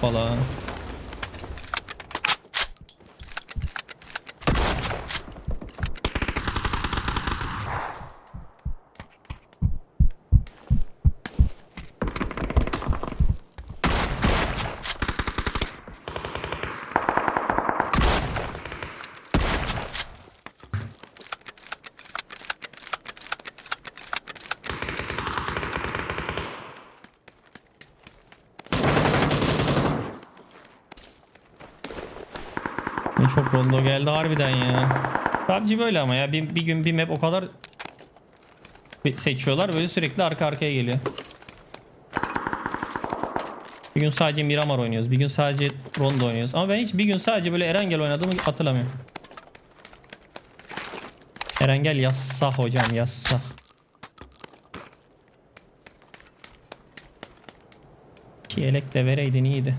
Hoppala. Çok rondo geldi harbiden ya. PUBG böyle ama ya bir, bir gün bir map o kadar seçiyorlar böyle sürekli arka arkaya geliyor. Bir gün sadece Miramar oynuyoruz. Bir gün sadece Rondo oynuyoruz. Ama ben hiç bir gün sadece böyle Erengel oynadığımı hatırlamıyorum. Erengel yassah hocam yassah. Ki elek de vereydin iyiydi.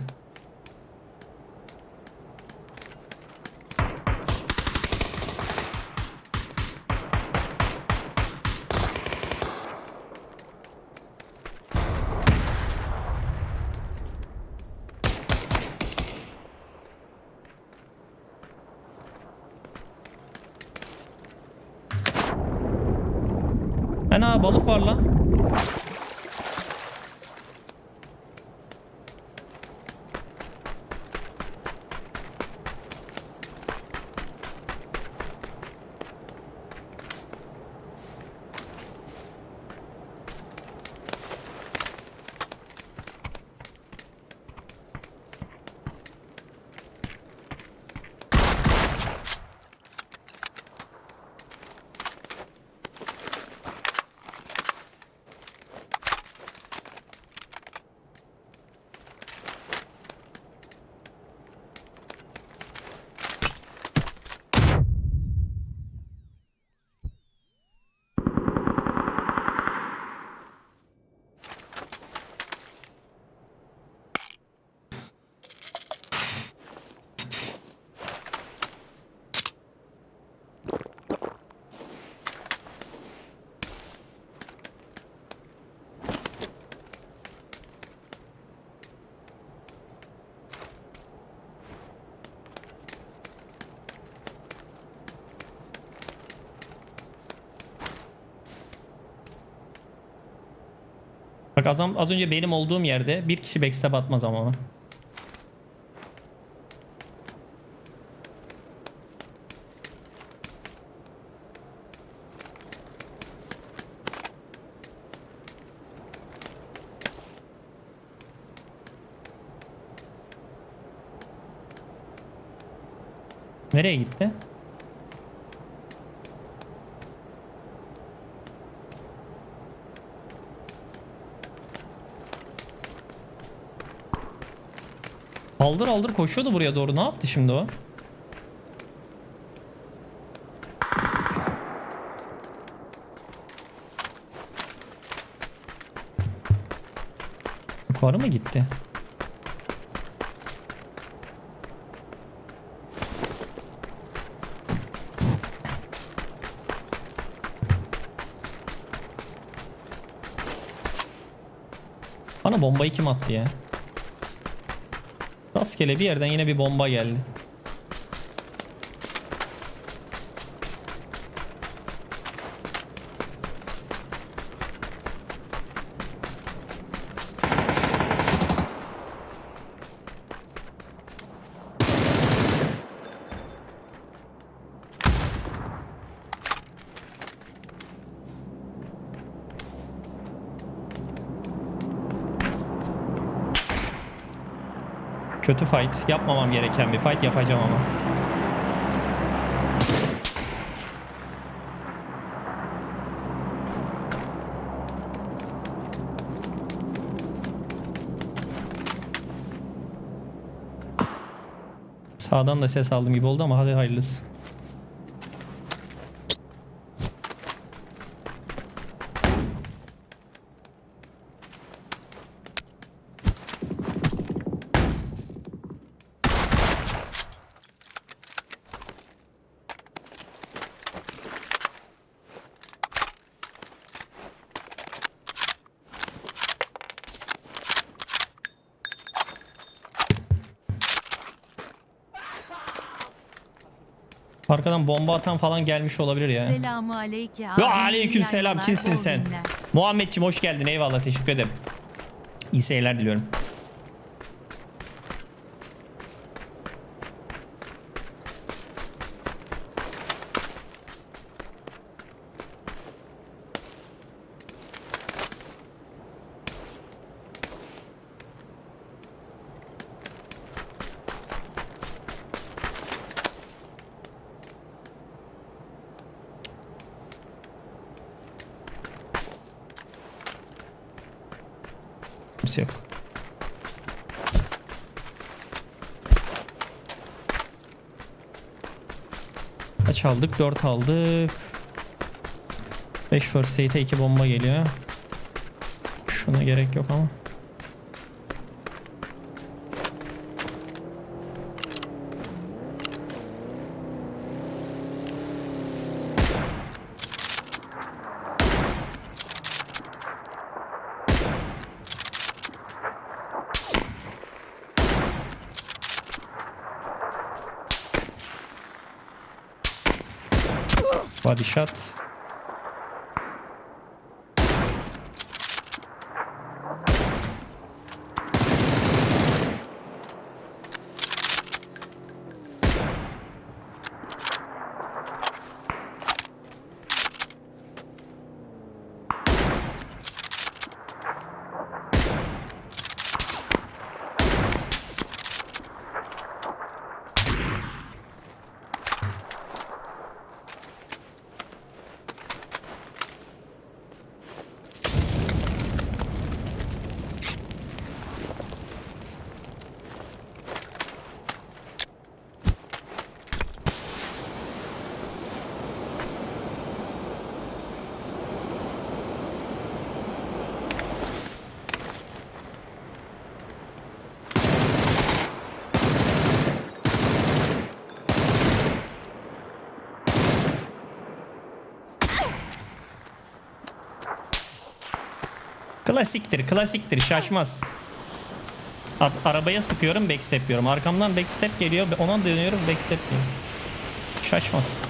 Bak az, az önce benim olduğum yerde bir kişi backstep atmaz ama ona. Nereye gitti? Aldır aldır koşuyordu buraya doğru. Ne yaptı şimdi o? Yukarı mı gitti? Bana bombayı kim attı ya? Rastgele bir yerden yine bir bomba geldi. Kötü fight. Yapmamam gereken bir fight yapacağım ama. Sağdan da ses aldım gibi oldu ama hadi hayırlısı. Arkadan bomba atan falan gelmiş olabilir ya. Selamu aleyke. Ve aleyküm selam kimsin sen? Muhammedciğim hoş geldin eyvallah teşekkür ederim. İyi seyirler diliyorum. Kimse yok. Kaç aldık? 4 aldık. 5 first aid'e 2 bomba geliyor. Şuna gerek yok ama. Klasiktir, klasiktir. Şaşmaz. A- arabaya sıkıyorum, backstep diyorum. Arkamdan backstep geliyor, ona dönüyorum, backstep diyorum. Şaşmaz.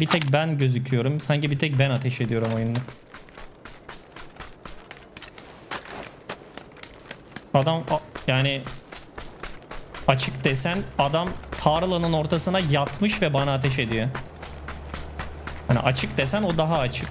Bir tek ben gözüküyorum. Sanki bir tek ben ateş ediyorum oyunda. Adam yani açık desen adam tarlanın ortasına yatmış ve bana ateş ediyor. Hani açık desen o daha açık.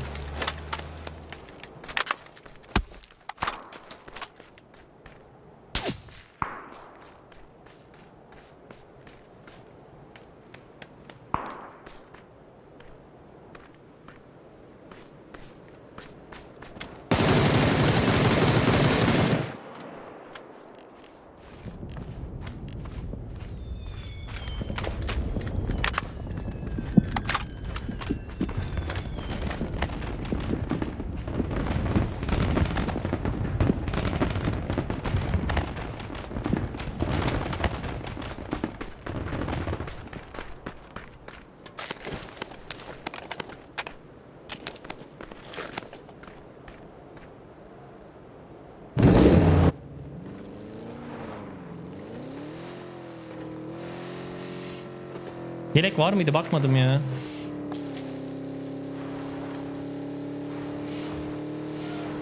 Yelek var mıydı bakmadım ya.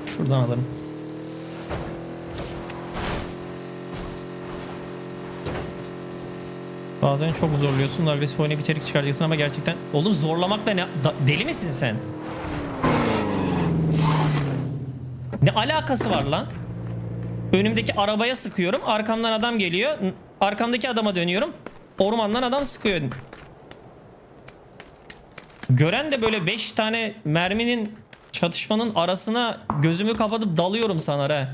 Şuradan alırım. Bazen çok zorluyorsun. Agresif oynayıp içerik çıkaracaksın ama gerçekten... Oğlum zorlamak da ne... Da- deli misin sen? Ne alakası var lan? Önümdeki arabaya sıkıyorum. Arkamdan adam geliyor. Arkamdaki adama dönüyorum. Ormandan adam sıkıyor. Gören de böyle 5 tane merminin çatışmanın arasına gözümü kapatıp dalıyorum sana he.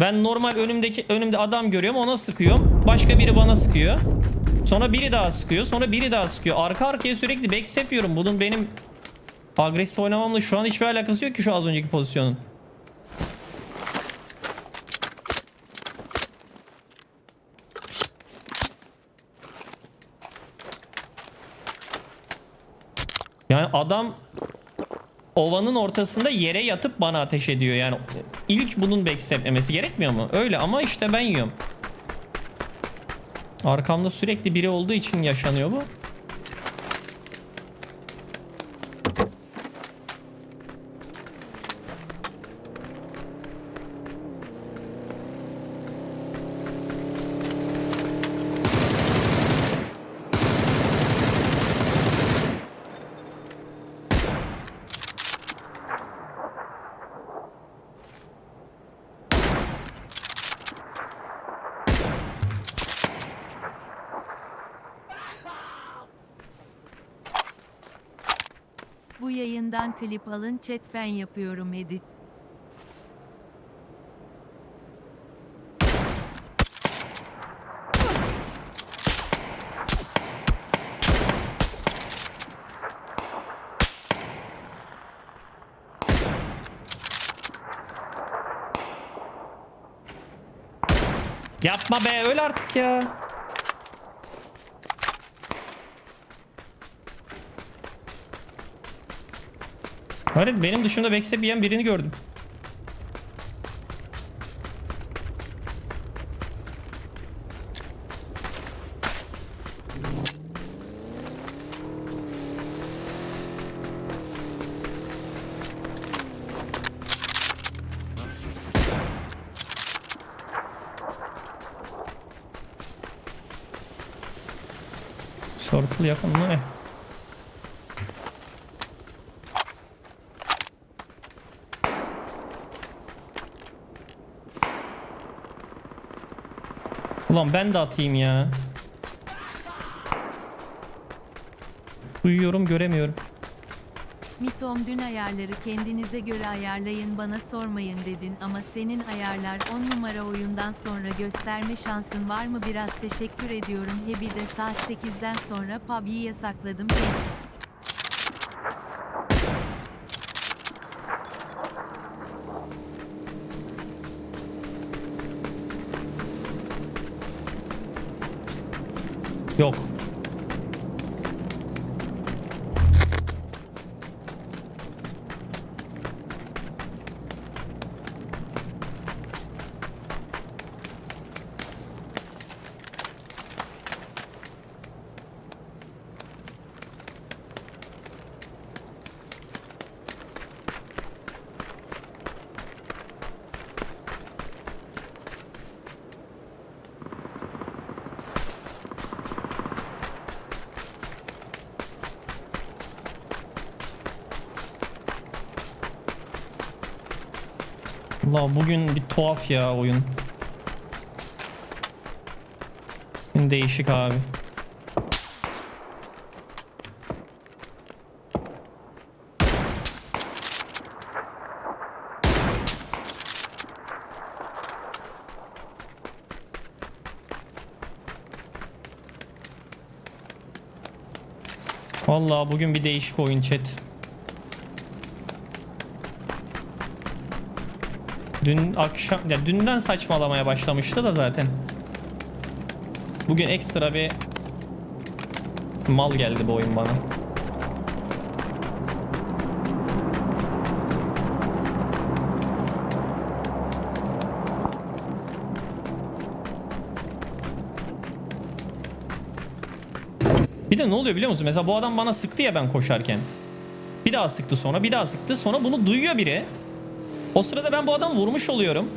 Ben normal önümdeki önümde adam görüyorum ona sıkıyorum. Başka biri bana sıkıyor. Sonra biri daha sıkıyor. Sonra biri daha sıkıyor. Arka arkaya sürekli backstep yiyorum. Bunun benim agresif oynamamla şu an hiçbir alakası yok ki şu az önceki pozisyonun. Yani adam ovanın ortasında yere yatıp bana ateş ediyor. Yani ilk bunun backsteplemesi gerekmiyor mu? Öyle ama işte ben yiyorum. Arkamda sürekli biri olduğu için yaşanıyor bu yayından klip alın chat ben yapıyorum edit. Yapma be öl artık ya. Hayır benim dışımda backstep yiyen birini gördüm. Circle yakın mı? Ulan ben de atayım ya. Duyuyorum göremiyorum. Mitom dün ayarları kendinize göre ayarlayın bana sormayın dedin ama senin ayarlar 10 numara oyundan sonra gösterme şansın var mı biraz teşekkür ediyorum Hebi de saat 8'den sonra PUBG'yi yasakladım. Yok. Allah bugün bir tuhaf ya oyun. Bugün değişik abi. Vallahi bugün bir değişik oyun chat. Dün akşam ya dünden saçmalamaya başlamıştı da zaten. Bugün ekstra bir mal geldi bu oyun bana. Bir de ne oluyor biliyor musun? Mesela bu adam bana sıktı ya ben koşarken. Bir daha sıktı sonra, bir daha sıktı. Sonra bunu duyuyor biri. O sırada ben bu adamı vurmuş oluyorum.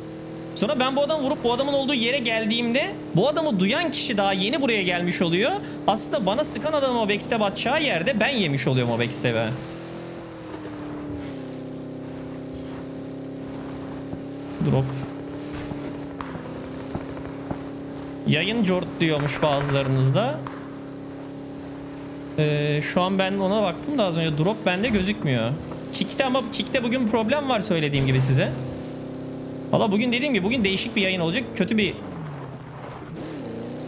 Sonra ben bu adamı vurup bu adamın olduğu yere geldiğimde bu adamı duyan kişi daha yeni buraya gelmiş oluyor. Aslında bana sıkan adamın o backstab atacağı yerde ben yemiş oluyorum o backstab'ı. Drop. Yayın jort diyormuş bazılarınızda. Ee, şu an ben ona baktım da az önce drop bende gözükmüyor. Kick'te ama Kick'te bugün problem var söylediğim gibi size. Valla bugün dediğim gibi bugün değişik bir yayın olacak. Kötü bir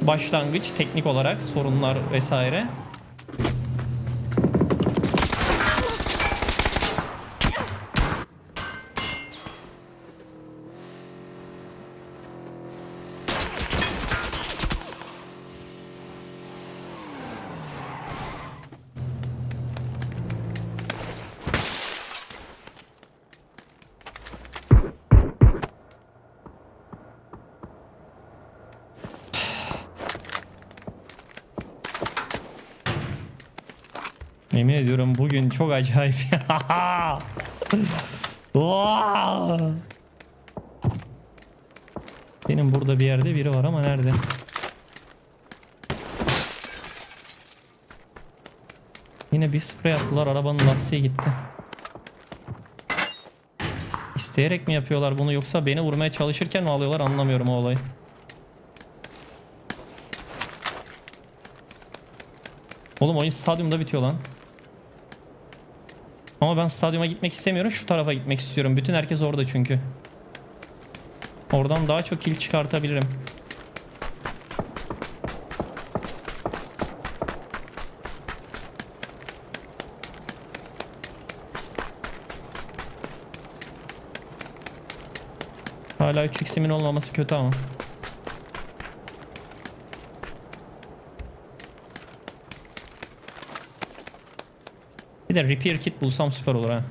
başlangıç teknik olarak sorunlar vesaire. Yemin ediyorum bugün çok acayip. Benim burada bir yerde biri var ama nerede? Yine bir sprey attılar arabanın lastiği gitti. İsteyerek mi yapıyorlar bunu yoksa beni vurmaya çalışırken mi alıyorlar anlamıyorum o olayı. Oğlum oyun stadyumda bitiyor lan. Ama ben stadyuma gitmek istemiyorum. Şu tarafa gitmek istiyorum. Bütün herkes orada çünkü. Oradan daha çok kill çıkartabilirim. Hala 3x'imin olmaması kötü ama. Bir de repair kit bulsam süper olur ha.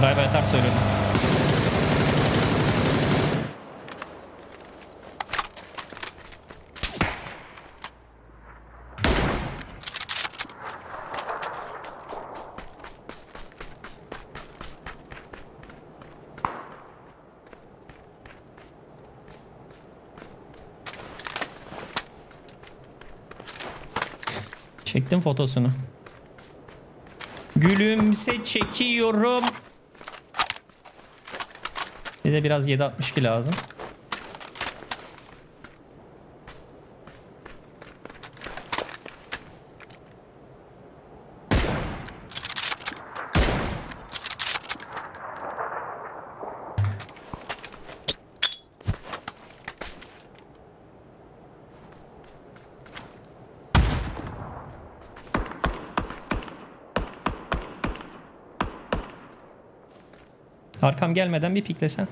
Drive atar söylüyorum. Çektim fotosunu. Gülümse çekiyorum. Bize biraz 7.62 lazım. Arkam gelmeden bir piklesen.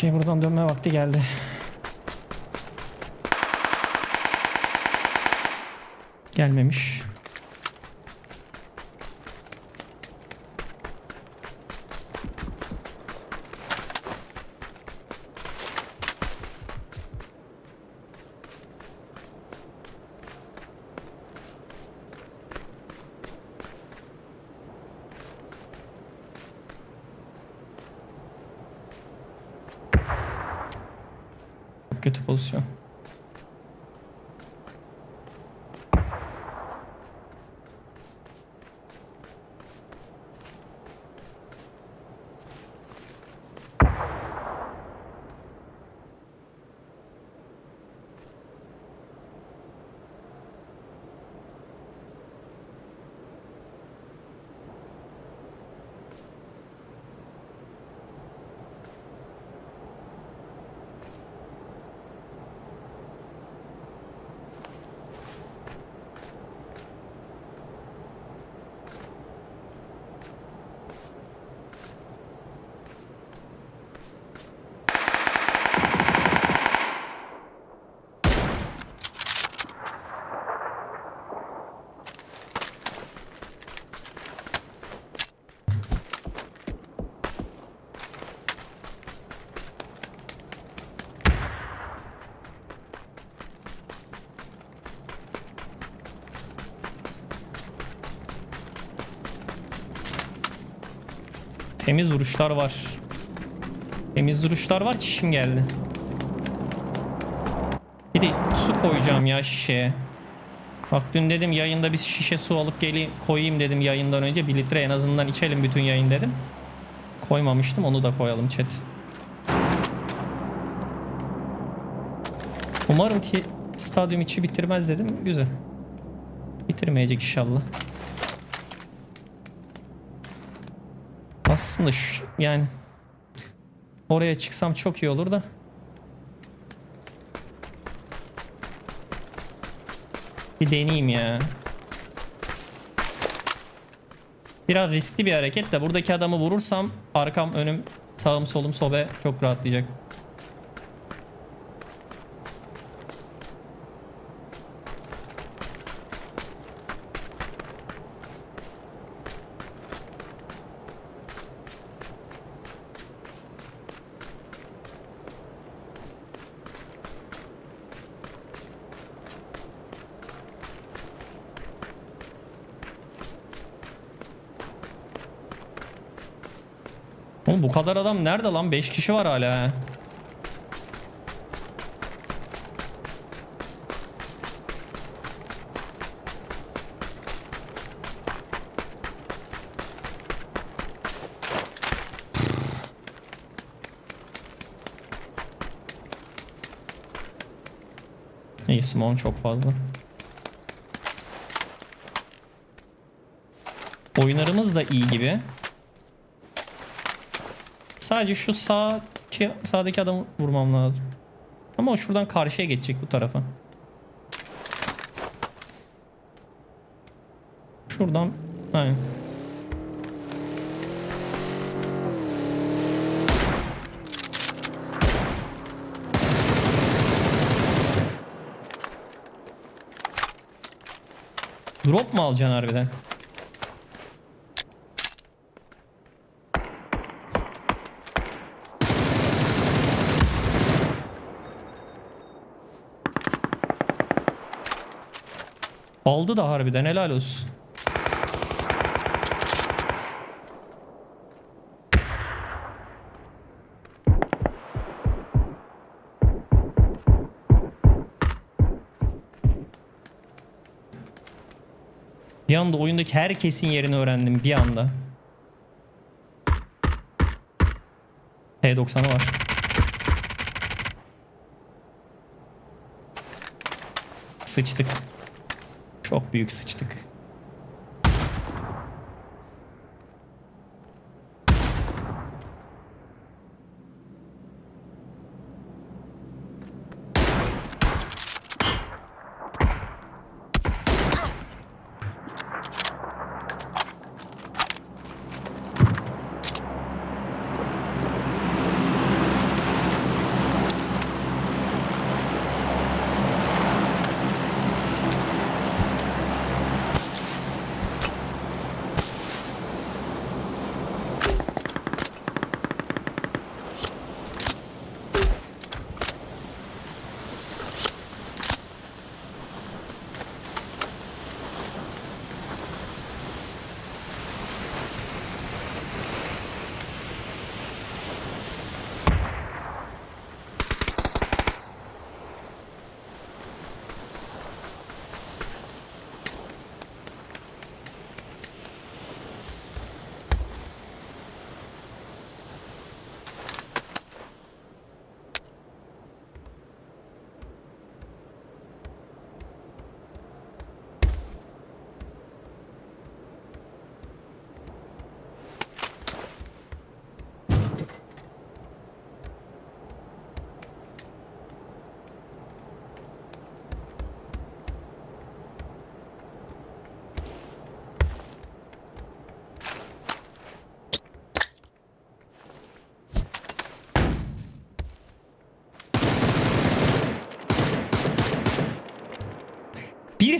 Okey buradan dönme vakti geldi. Gelmemiş. Temiz vuruşlar var. Temiz vuruşlar var. Çişim geldi. Bir de su koyacağım ya şişeye. Bak dün dedim yayında bir şişe su alıp geleyim koyayım dedim yayından önce. Bir litre en azından içelim bütün yayın dedim. Koymamıştım onu da koyalım chat. Umarım ki stadyum içi bitirmez dedim. Güzel. Bitirmeyecek inşallah. Aslında şu, yani oraya çıksam çok iyi olur da. Bir deneyeyim ya. Biraz riskli bir hareket de buradaki adamı vurursam arkam önüm sağım solum sobe çok rahatlayacak. Oğlum bu kadar adam nerede lan? 5 kişi var hala. ha. İyi Simon çok fazla. Oyunlarımız da iyi gibi. Sadece şu sağ sağdaki adamı vurmam lazım. Ama o şuradan karşıya geçecek bu tarafa. Şuradan aynen. Drop mu alacaksın harbiden? Aldı da harbiden helal olsun. Bir anda oyundaki herkesin yerini öğrendim bir anda. P90'ı var. Sıçtık. Çok büyük sıçtık.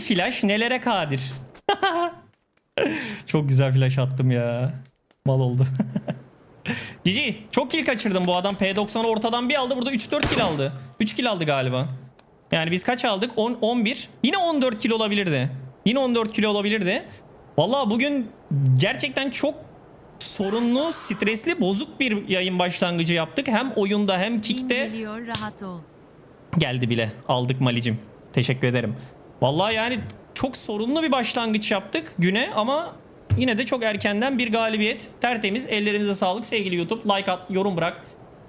Flash nelere kadir? çok güzel flash attım ya. Mal oldu. Cici çok kill kaçırdım bu adam P90'ı ortadan bir aldı burada 3-4 kill aldı. 3 kill aldı galiba. Yani biz kaç aldık? 10 11. Yine 14 kill olabilirdi. Yine 14 kill olabilirdi. Vallahi bugün gerçekten çok sorunlu, stresli, bozuk bir yayın başlangıcı yaptık. Hem oyunda hem kickte geliyor rahat ol. geldi bile. Aldık Malicim. Teşekkür ederim. Vallahi yani çok sorunlu bir başlangıç yaptık güne ama yine de çok erkenden bir galibiyet. Tertemiz. Ellerinize sağlık sevgili YouTube. Like at, yorum bırak.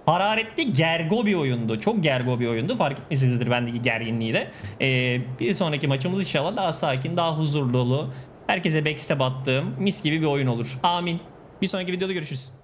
Hararetli gergo bir oyundu. Çok gergo bir oyundu. Fark etmişsinizdir bendeki gerginliği de. Ee, bir sonraki maçımız inşallah daha sakin, daha huzurlu. Herkese backstep attığım mis gibi bir oyun olur. Amin. Bir sonraki videoda görüşürüz.